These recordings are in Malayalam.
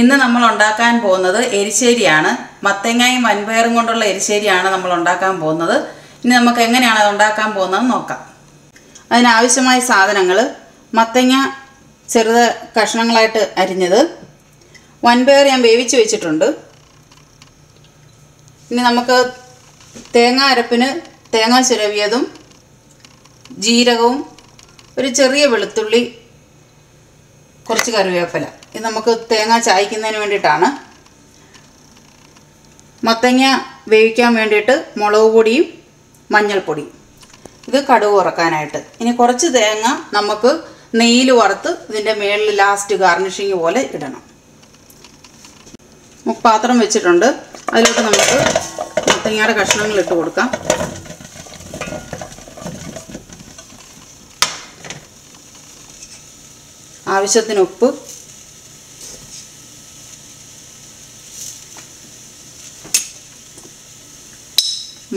ഇന്ന് നമ്മൾ ഉണ്ടാക്കാൻ പോകുന്നത് എരിശ്ശേരിയാണ്. മത്തങ്ങയും വൻപയറും കൊണ്ടുള്ള എരിശ്ശേരിയാണ് നമ്മൾ ഉണ്ടാക്കാൻ പോകുന്നത്. ഇനി നമുക്ക് എങ്ങനെയാണ് അത് ഉണ്ടാക്കാൻ പോകുന്നത് നോക്കാം. അതിനാവശ്യമായ സാധനങ്ങൾ മത്തങ്ങ ചെറുത് കഷ്ണങ്ങളായിട്ട് അരിഞ്ഞത്. വൻപയർ ഞാൻ വേവിച്ച് വെച്ചിട്ടുണ്ട്. ഇനി നമുക്ക് തേങ്ങ അരപ്പിന് തേങ്ങ ചിരവിയതും ജീരകവും ഒരു ചെറിയ വെളുത്തുള്ളി കുറച്ച് കറിവേപ്പില. ഇത് നമുക്ക് തേങ്ങ ചായ്ക്കുന്നതിന് വേണ്ടിയിട്ടാണ്. മത്തങ്ങ വേവിക്കാൻ വേണ്ടിയിട്ട് മുളക് പൊടിയും മഞ്ഞൾപ്പൊടിയും. ഇത് കടുക് ഉറക്കാനായിട്ട് ഇനി കുറച്ച് തേങ്ങ നമുക്ക് നെയ്യിൽ വറുത്ത് ഇതിന്റെ മേളിൽ ലാസ്റ്റ് ഗാർണിഷിങ് പോലെ ഇടണം. പാത്രം വെച്ചിട്ടുണ്ട്. അതിലോട്ട് നമുക്ക് മത്തങ്ങയുടെ കഷ്ണങ്ങൾ ഇട്ട് കൊടുക്കാം. ആവശ്യത്തിന് ഉപ്പ്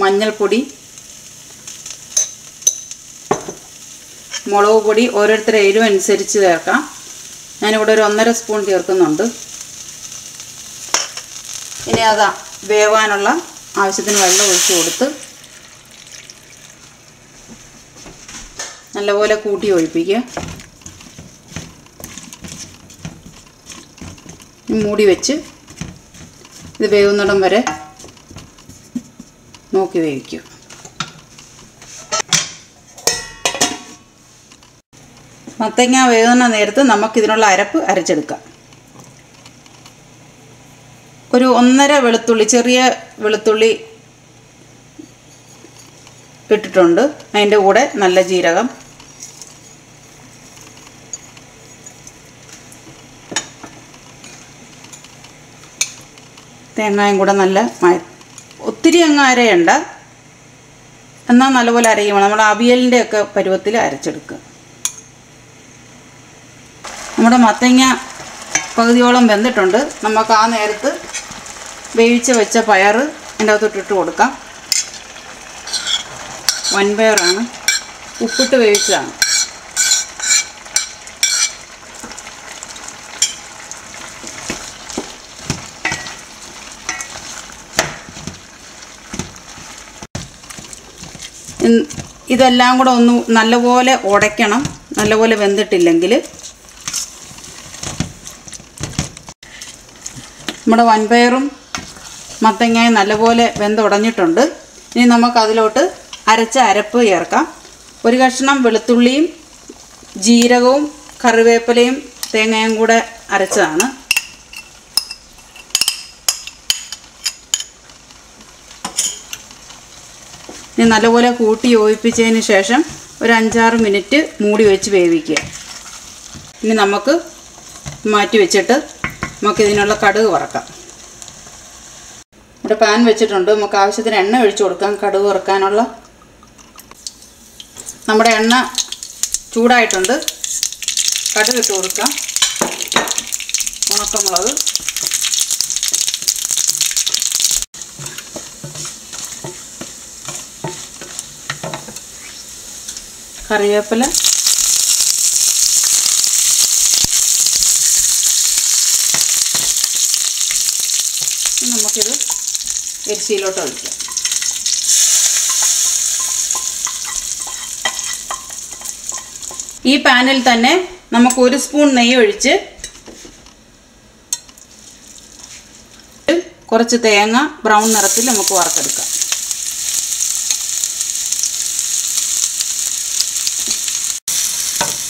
മഞ്ഞൾപ്പൊടി മുളക് പൊടി ഓരോരുത്തരുടെ എരിവ് അനുസരിച്ച് ചേർക്കാം. ഞാനിവിടെ ഒരു ഒന്നര സ്പൂൺ ചേർക്കുന്നുണ്ട്. ഇനി അതാ വേവാനുള്ള ആവശ്യത്തിന് വെള്ളം ഒഴിച്ചു കൊടുത്ത് നല്ലപോലെ കൂട്ടി ഒഴിപ്പിക്കുക. മൂടി വെച്ച് ഇത് വേവുന്നിടം വരെ നോക്കി വേവിക്കും മത്തങ്ങ വേവുന്ന നേരത്ത് നമുക്കിതിനുള്ള അരപ്പ് അരച്ചെടുക്കാം. ഒരു ഒന്നര വെളുത്തുള്ളി ചെറിയ വെളുത്തുള്ളി ഇട്ടിട്ടുണ്ട്. അതിന്റെ കൂടെ നല്ല ജീരകം. തേങ്ങയും കൂടെ നല്ല മയ ഒത്തിരി അങ്ങ് അരയണ്ട. എന്നാൽ നല്ലപോലെ അരയുമ്പോൾ നമ്മുടെ അവിയലിന്റെ ഒക്കെ പരുവത്തിൽ അരച്ചെടുക്കുക. നമ്മുടെ മത്തങ്ങ പകുതിയോളം വെന്തിട്ടുണ്ട്. നമുക്ക് ആ നേരത്ത് വേവിച്ച് വെച്ച പയർ എന്റെ അകത്തോട്ടിട്ട് കൊടുക്കാം. വൻപയറാണ്. ഉപ്പിട്ട് വേവിച്ചതാണ്. ഇതെല്ലാം കൂടെ ഒന്ന് നല്ലപോലെ ഉടയ്ക്കണം നല്ലപോലെ വെന്തിട്ടില്ലെങ്കിൽ നമ്മുടെ വൻപയറും മത്തങ്ങയും നല്ലപോലെ വെന്തുടഞ്ഞിട്ടുണ്ട് ഇനി നമുക്ക് അതിലോട്ട് അരച്ച അരപ്പ് ചേർക്കാം. ഒരു കഷ്ണം വെളുത്തുള്ളിയും ജീരകവും കറിവേപ്പിലയും തേങ്ങയും കൂടെ അരച്ചതാണ്. ഇനി നല്ലപോലെ കൂട്ടി യോജിപ്പിച്ചതിന് ശേഷം ഒരു അഞ്ചാറ് മിനിറ്റ് മൂടി വെച്ച് വേവിക്കുക. ഇനി നമുക്ക് മാറ്റി വെച്ചിട്ട് നമുക്ക് ഇതിനുള്ള കടുക് വറക്കാം. ഇവിടെ പാൻ വെച്ചിട്ടുണ്ട്. നമുക്ക് ആവശ്യത്തിന് എണ്ണ ഒഴിച്ചു കൊടുക്കാം. കടുക് വറുക്കാനുള്ള. നമ്മുടെ എണ്ണ ചൂടായിട്ടുണ്ട്. കടുക് ഇട്ട് കൊടുക്കാം. ഉണക്കമുളക്. കറിവേപ്പില. നമുക്കിത് എരിശിയിലോട്ട് ഒഴിക്കാം. ഈ പാനിൽ തന്നെ നമുക്ക് ഒരു സ്പൂൺ നെയ്യ് ഒഴിച്ച് കുറച്ച് തേങ്ങ ബ്രൗൺ നിറത്തിൽ നമുക്ക് വറുത്തെടുക്കാം.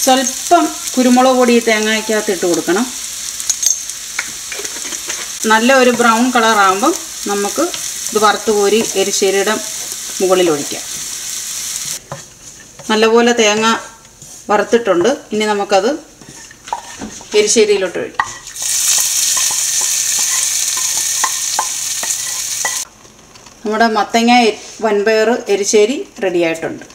സ്വല്പം കുരുമുളക് പൊടി തേങ്ങയ്ക്കകത്ത് ഇട്ട് കൊടുക്കണം. നല്ല ഒരു ബ്രൗൺ കളർ ആകുമ്പം നമുക്ക് ഇത് വറുത്ത് കോരി എരിശ്ശേരിയുടെ മുകളിൽ ഒഴിക്കാം. നല്ലപോലെ തേങ്ങ വറുത്തിട്ടുണ്ട്. ഇനി നമുക്കത് എരിശ്ശേരിയിലോട്ട് ഒഴിക്കാം. നമ്മുടെ മത്തങ്ങ വൻപയർ എരിശ്ശേരി റെഡി ആയിട്ടുണ്ട്.